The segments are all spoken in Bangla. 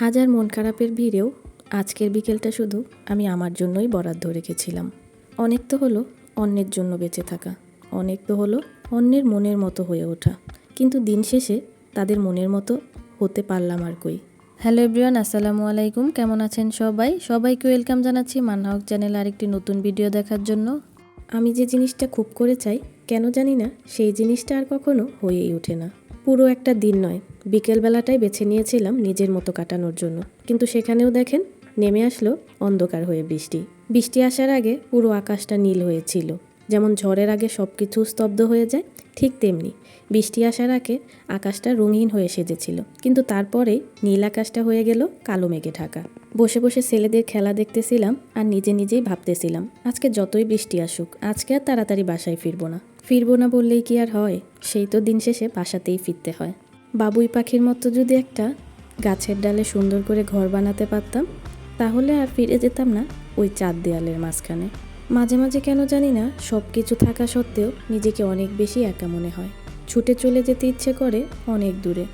হাজার মন খারাপের ভিড়েও আজকের বিকেলটা শুধু আমি আমার জন্যই বরাদ্দ রেখেছিলাম। অনেক তো হলো অন্যের জন্য বেঁচে থাকা অনেক তো হলো অন্যের মনের মতো হয়ে ওঠা। কিন্তু দিন শেষে তাদের মনের মতো হতে পারলাম আর কই। হ্যালো এভরিওয়ান আসসালামু আলাইকুম। কেমন আছেন সবাই? সবাইকে ওয়েলকাম জানাচ্ছি মান্নাহক চ্যানেল আরেকটি নতুন ভিডিও দেখার জন্য। আমি যে জিনিসটা খুব করে চাই কেন জানি না সেই জিনিসটা আর কখনো হয়েই ওঠে না। পুরো একটা দিন নয়। বিকেলবেলাটাই বেছে নিয়েছিলাম নিজের মতো কাটানোর জন্য। কিন্তু সেখানেও দেখেন, নেমে আসলো অন্ধকার হয়ে বৃষ্টি। বৃষ্টি আসার আগে পুরো আকাশটা নীল হয়েছিল। যেমন ঝড়ের আগে সব কিছু স্তব্ধ হয়ে যায়, ঠিক তেমনি। বৃষ্টি আসার আগে আকাশটা রঙিন হয়ে সেজেছিল। কিন্তু তারপরেই নীল আকাশটা হয়ে গেল কালো মেঘে ঢাকা। বসে বসে ছেলেদের খেলা দেখতেছিলাম আর নিজে নিজেই ভাবতেছিলাম, আজকে যতই বৃষ্টি আসুক, আজকে আর তাড়াতাড়ি বাসায় ফিরবো না। ফিরবো না বললেই কি আর হয়? সেই তো দিন শেষে বাসাতেই ফিরতে হয়। বাবুই পাখির মতো যদি একটা গাছের ডালে সুন্দর করে ঘর বানাতে পারতাম, তাহলে আর ফিরে যেতাম না ওই চার দেয়ালের মাঝখানে। মাঝে মাঝে কেন জানি না সব কিছু থাকা সত্ত্বেও নিজেকে অনেক বেশি একা মনে হয়। ছুটে চলে যেতে ইচ্ছে করে অনেক দূরে।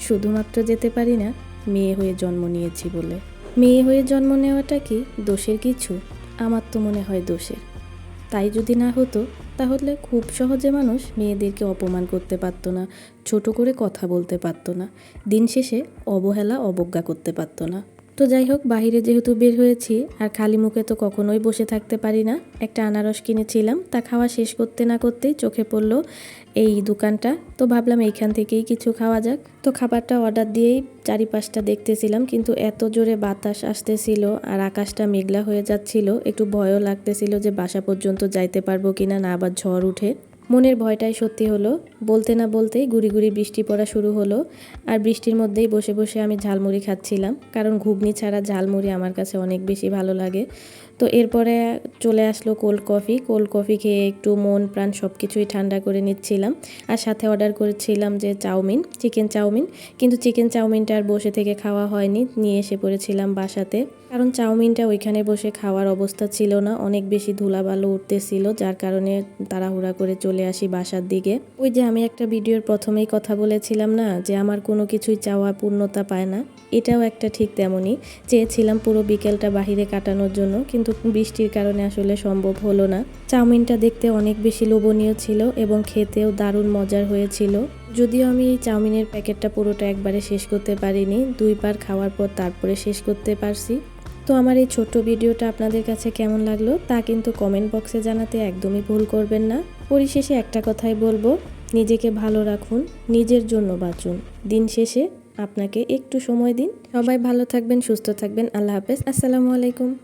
শুধুমাত্র যেতে পারি না, মেয়ে হয়ে জন্ম নিয়েছি বলে। মেয়ে হয়ে জন্ম নেওয়াটা কি দোষের কিছু? আমার তো মনে হয় দোষের। তাই যদি না হতো, তাহলে খুব সহজে মানুষ মেয়েদেরকে অপমান করতে পারতো না, ছোট করে কথা বলতে পারতো না। দিন শেষে অবহেলা, অবজ্ঞা করতে পারতো না। তো যাই হোক বাইরে যেহেতু বের হয়েছি, আর খালি মুখে তো কখনোই বসে থাকতে পারি না, একটা আনারস কিনেছিলাম, তা খাওয়া শেষ করতে না করতেই চোখে পড়ল এই দোকানটা। তো ভাবলাম এইখান থেকেই কিছু খাওয়া যাক। তো খাবারটা অর্ডার দিয়েই চারিপাশটা দেখতেছিলাম, কিন্তু এত জোরে বাতাস আসতেছিল আর আকাশটা মেঘলা হয়ে যাচ্ছিল, একটু ভয়ও লাগতেছিল যে বাসা পর্যন্ত যাইতে পারব কিনা না, আবার ঝড় উঠে। মনের ভয়টাই সত্যি হলো বলতে না বলতেই গুড়ি গুড়ি বৃষ্টি পড়া শুরু হলো আর বৃষ্টির মধ্যেই বসে বসে আমি ঝালমুড়ি খাচ্ছিলাম। কারণ ঘুগনি ছাড়া ঝালমুড়ি আমার কাছে অনেক বেশি ভালো লাগে। তো এরপরে চলে আসলো কোল্ড কফি কোল্ড কফি খেয়ে একটু মন প্রাণ সব কিছুই ঠান্ডা করে নিচ্ছিলাম। আর সাথে অর্ডার করেছিলাম যে চাউমিন চিকেন চাউমিন। কিন্তু চিকেন চাউমিনটা আর বসে থেকে খাওয়া হয়নি। নিয়ে এসে পড়েছিলাম বাসাতে। কারণ চাউমিনটা ওইখানে বসে খাওয়ার অবস্থা ছিল না। অনেক বেশি ধুলাবালো উঠতেছিল, যার কারণে তাড়াহুড়া করে চলে আসি বাসার দিকে। ওই যে আমি একটা ভিডিওর প্রথমেই কথা বলেছিলাম না যে আমার কোনো কিছুই চাওয়া পূর্ণতা পায় না। এটাও একটা ঠিক তেমনই। চেয়েছিলাম পুরো বিকেলটা বাহিরে কাটানোর জন্য, কিন্তু বৃষ্টির কারণে আসলে সম্ভব হলো না। চাউমিনটা দেখতে অনেক বেশি লোভনীয় ছিল এবং খেতেও দারুণ মজার হয়েছিল। যদিও আমি এই চাউমিনের প্যাকেটটা পুরোটা একবারে শেষ করতে পারিনি দুইবার খাওয়ার পর তারপরে শেষ করতে পারছি। তো আমার এই ছোট্ট ভিডিওটা আপনাদের কাছে কেমন লাগল তা কিন্তু কমেন্ট বক্সে জানাতে একদমই ভুল করবেন না। পরিশেষে একটা কথাই বলব নিজেকে ভালো রাখুন, নিজের জন্য বাঁচুন। দিন শেষে আপনাকে একটু সময় দিন। সবাই ভালো থাকবেন, সুস্থ থাকবেন। আল্লাহ হাফেজ। আসসালামু আলাইকুম।